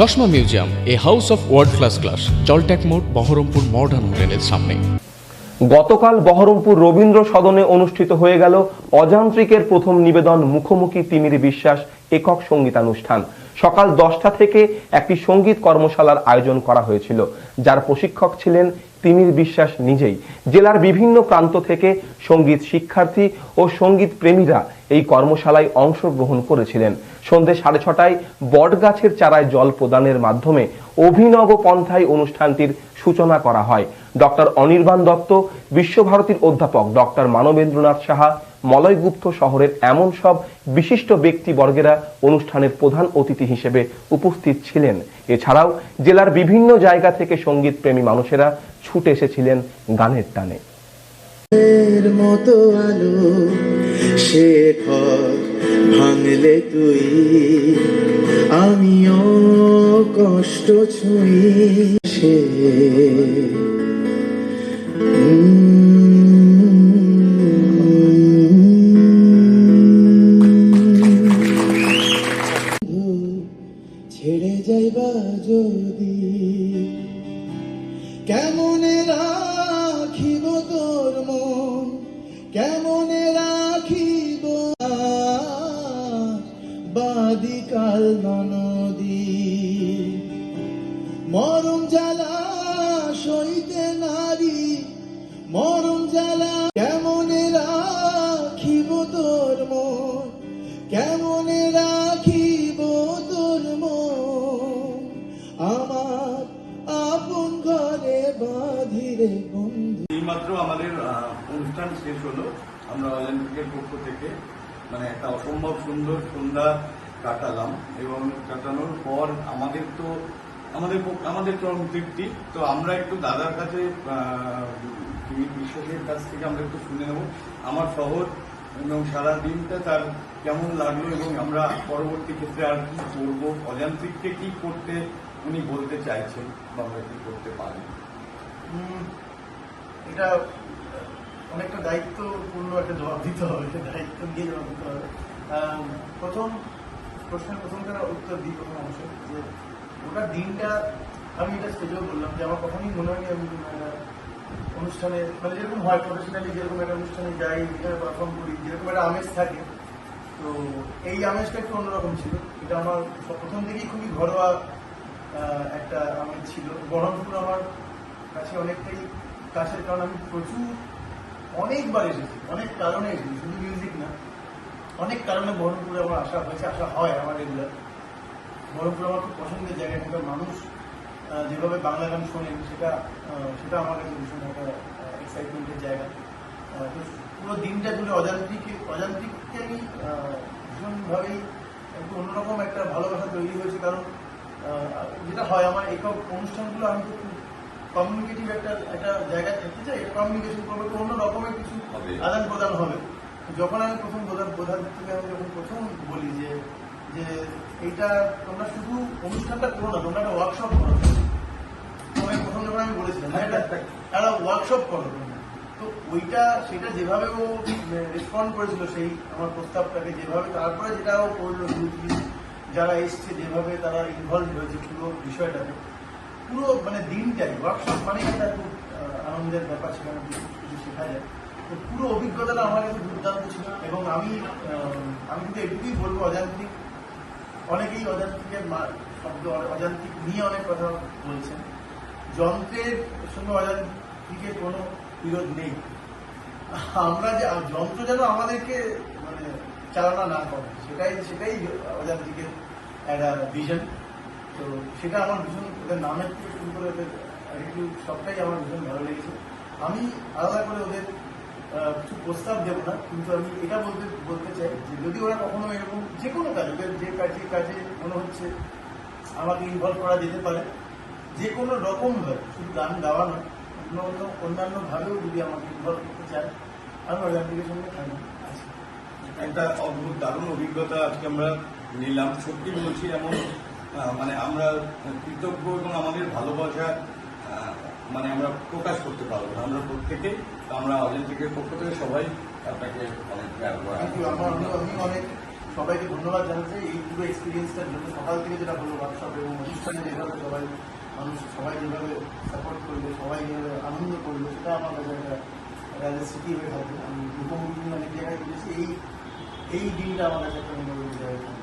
চশমা museum, a house of world class class জলট্যাক মোড়, Baharampur modern হোটেলের সামনে। গতকাল বহরমপুর রবীন্দ্র সদনে অনুষ্ঠিত হয়ে গেল অযান্ত্রিকের প্রথম নিবেদন মুখোমুখি তিমির বিশ্বাস একক সঙ্গীতানুষ্ঠান। সকাল দশটা থেকে একটি সংগীত কর্মশালার আয়োজন করা হয়েছিল, যার প্রশিক্ষক ছিলেন তিমির বিশ্বাস নিজেই। জেলার বিভিন্ন প্রান্ত থেকে সংগীত শিক্ষার্থী ও সংগীত প্রেমীরা এই কর্মশালায় অংশগ্রহণ করেছিলেন। সন্ধে সাড়ে ছটায় বটগাছের চারায় জল প্রদানের মাধ্যমে অভিনব পন্থায় অনুষ্ঠানটির সূচনা করা হয়। ডক্টর অনির্বাণ দত্ত, বিশ্বভারতীর অধ্যাপক ডক্টর মানবেন্দ্রনাথ সাহা, মলয়গুপ্ত শহরের এমন সব বিশিষ্ট ব্যক্তিবর্গেরা অনুষ্ঠানের প্রধান অতিথি হিসেবে উপস্থিত ছিলেন। এছাড়াও জেলার বিভিন্ন জায়গা থেকে সংগীত প্রেমী মানুষেরা ছুটে এসেছিলেন গানের টানে। মতো আলো সে ভাঙলে তুই আমিও কষ্ট ছুঁই সে। কেমনে রাখিব? বাদিকাল ননদী। মরম জ্বালা সইতে নারী। মরম জ্বালা কেমনে রাখিব তোর মন? কেমনে রাখিব তোর মন? আমার আপন ঘরে বাঁধিরে বন্ধু। এইমাত্র আমাদের অনুষ্ঠান শেষ হলো। আমরা অলিম্পিকের পক্ষ থেকে মানে একটা অসম্ভব সুন্দর সন্ধ্যা কাটালাম এবং কাটানোর পর আমাদের তো, আমাদের আমাদের চরম তৃপ্তি। তো আমরা একটু দাদার কাছে বিশ্বাসের কাছ থেকে আমরা একটু শুনে নেব। আমার শহর এবং সারা দিনটা তার কেমন লাগল এবং আমরা পরবর্তী ক্ষেত্রে আর কি করব? অযান্ত্রিককে কি করতে উনি বলতে চাইছেন বা আমরা কি করতে পারি? এটা অনেকটা দায়িত্বপূর্ণ একটা জবাব দিতে হবে দায়িত্ব নিয়ে জবাব দিতে হবে। প্রথম প্রশ্নের প্রথমটার উত্তর দিই প্রথম অংশ? যে ওটা দিনটা আমি এটা স্টেজেও বললাম যে আমার কখনই মনে হয়নি আমি অনুষ্ঠানে মানে যেরকম হয় প্রফেশনালি যেরকম একটা অনুষ্ঠানে যাই পারফর্ম করি, যেরকম একটা আমেজ থাকে, তো এই আমেজটা একটু অন্যরকম ছিল। এটা আমার প্রথম থেকেই খুবই ঘরোয়া একটা আমেজ ছিল। বহরমপুর আমার কাছে অনেকটাই কাছের কারণ আমি প্রচুর অনেকবার এসেছি। অনেক কারণে এসেছি, শুধু মিউজিক না। অনেক কারণে বহরমপুরে আমার আসা হয়েছে, আসা হয় আমার রেগুলার বহরমপুর আমার খুব পছন্দের জায়গা এখানকার মানুষ যেভাবে বাংলা গান শোনেন সেটা সেটা আমার কাছে ভীষণ একটা এক্সাইটমেন্টের জায়গা। তো পুরো দিনটা জুড়ে অযান্ত্রিক, অযান্ত্রিককে আমি ভীষণভাবেই একটু অন্যরকম একটা ভালোবাসা তৈরি হয়েছে কারণ যেটা হয়, আমার একক অনুষ্ঠানগুলো আমি খুব কমিউনিকেটিভ একটা একটা জায়গায় থাকতে চাই কমিউনিকেশন করবে তো অন্য রকমের কিছু হবে। আদান প্রদান হবে। যখন আমি প্রথম প্রধান প্রধান থেকে আমি যখন প্রথম বলি যে যে এইটা তোমরা শুধু অনুষ্ঠানটা করো না তোমরা একটা ওয়ার্কশপ করো। আমি প্রথম যখন আমি বলেছিলাম যে একটা একটা ওয়ার্কশপ করো তো ওইটা সেটা যেভাবে ও রেসপন্ড করেছিল সেই আমার প্রস্তাবটাকে যেভাবে তারপরে যেটা ও করল যারা এসছে যেভাবে তারা ইনভলভ হয়েছে পুরো বিষয়টাতে পুরো মানে দিনটাই ওয়ার্কশপ মানে একটা খুব আনন্দের ব্যাপার সেখানে কিছু শেখা যায়। তো পুরো অভিজ্ঞতাটা আমার কাছে দুর্দান্ত ছিল এবং আমি আমি কিন্তু এটুকুই বলব অযান্ত্রিক। অনেকেই অযান্ত্রিকের মা- শব্দ, অযান্ত্রিক নিয়ে অনেক কথা বলছেন। যন্ত্রের সঙ্গে অযান্ত্রিকের কোনো বিরোধ নেই। আমরা যে যন্ত্র যেন আমাদেরকে মানে চালনা না করে, সেটাই সেটাই অযান্ত্রিকের একটা ভিশন তো সেটা আমার ভীষণ, ওদের নামের থেকে শুরু করে ওদের সবটাই আমার ভীষণ ভালো লেগেছে। আমি আলাদা করে ওদের কিছু প্রস্তাব দেবো না, কিন্তু আমি এটা বলতে বলতে চাই যে যদি ওরা কখনো এরকম যে কোনো কাজ, ওদের যে কাজে কাজে মনে হচ্ছে আমাকে ইনভলভ করা যেতে পারে, যে কোনো রকম ভাবে শুধু গান গাওয়া না অন্য অন্য, অন্যান্য ভাবেও যদি আমাকে ইনভলভ করতে চায়, আমি অজান্তিকের সঙ্গে থাকি আছি একটা অদ্ভুত, দারুণ অভিজ্ঞতা আজকে আমরা নিলাম। সত্যি বলছি, এমন মানে আমরা কৃতজ্ঞ এবং আমাদের ভালোবাসা মানে আমরা প্রকাশ করতে পারব না। আমরা প্রত্যেকে, আমরা অলিম্পিকের পক্ষ থেকে সবাই আপনাকে অনেক আমি অনেক সবাইকে ধন্যবাদ জানাচ্ছি। এই পুরো এক্সপিরিয়েন্সটার জন্য সকাল থেকে যেটা হলো ওয়ার্কশপ এবং অনুষ্ঠানে যেভাবে সবাই, মানুষ সবাই যেভাবে সাপোর্ট করবে সবাই যেভাবে আনন্দ করবে সেটা আমার কাছে একটা স্মৃতি হয়ে থাকবে আমি মুখোমুখি অনেক জায়গায় এই এই দিনটা আমার কাছে একটা মেমোরেবল জায়গায় থাকবে